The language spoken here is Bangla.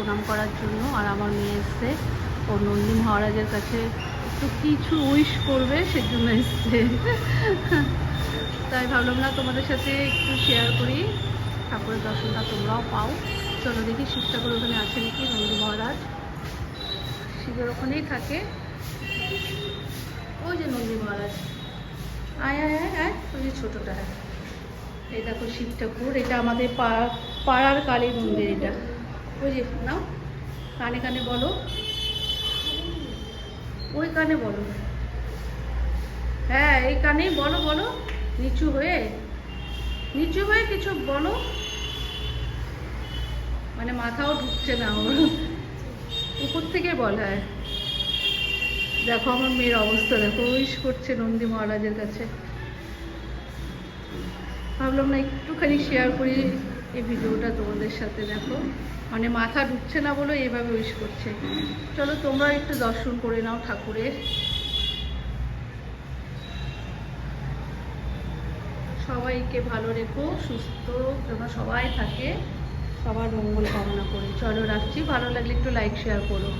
প্রণাম করার জন্য আর আমার মেয়ে এসছে। ও নন্দী মহারাজের কাছে একটু কিছু উইশ করবে, সেজন্য এসছে। তাই ভাবলাম, না, তোমাদের সাথে একটু শেয়ার করি। ঠাকুরের দর্শনটা তোমরাও পাও। চলো দেখি শিব ঠাকুর ওখানে আছে নাকি নন্দী মহারাজ। শিবের ওখানেই থাকে। ওই যে নন্দী মহারাজ। আয় আয় আয় আয়, ওই যে ছোটোটা। এই দেখো শিব ঠাকুর, এটা আমাদের পাড়া পাড়ার কালী মন্দির এটা। ওই যে নাও, কানে কানে বলো। ওই কানে বলো। হ্যাঁ এই কানেই বলো বলো। নিচু হয়ে নিচু হয়ে কিছু বলো। মানে মাথাও ঢুকছে না ওর। উপর থেকে বলা, হয়। দেখো আমার মেয়ের অবস্থা, দেখো, উইশ করছে নন্দী মহারাজের কাছে। ভাবলাম না একটুখানি শেয়ার করি। এই ভিডিওটা তোমাদের সাথে দেখো। মানে মাথা ঢুকছে না বলে এইভাবে উইশ করছে। চলো তোমরা একটু দর্শন করে নাও ঠাকুরের। সবাইকে ভালো রেখো, সুস্থ যেন সবাই থাকে। সবার মঙ্গল কামনা করি। চলো রাখছি। ভালো লাগলে একটু লাইক শেয়ার করো।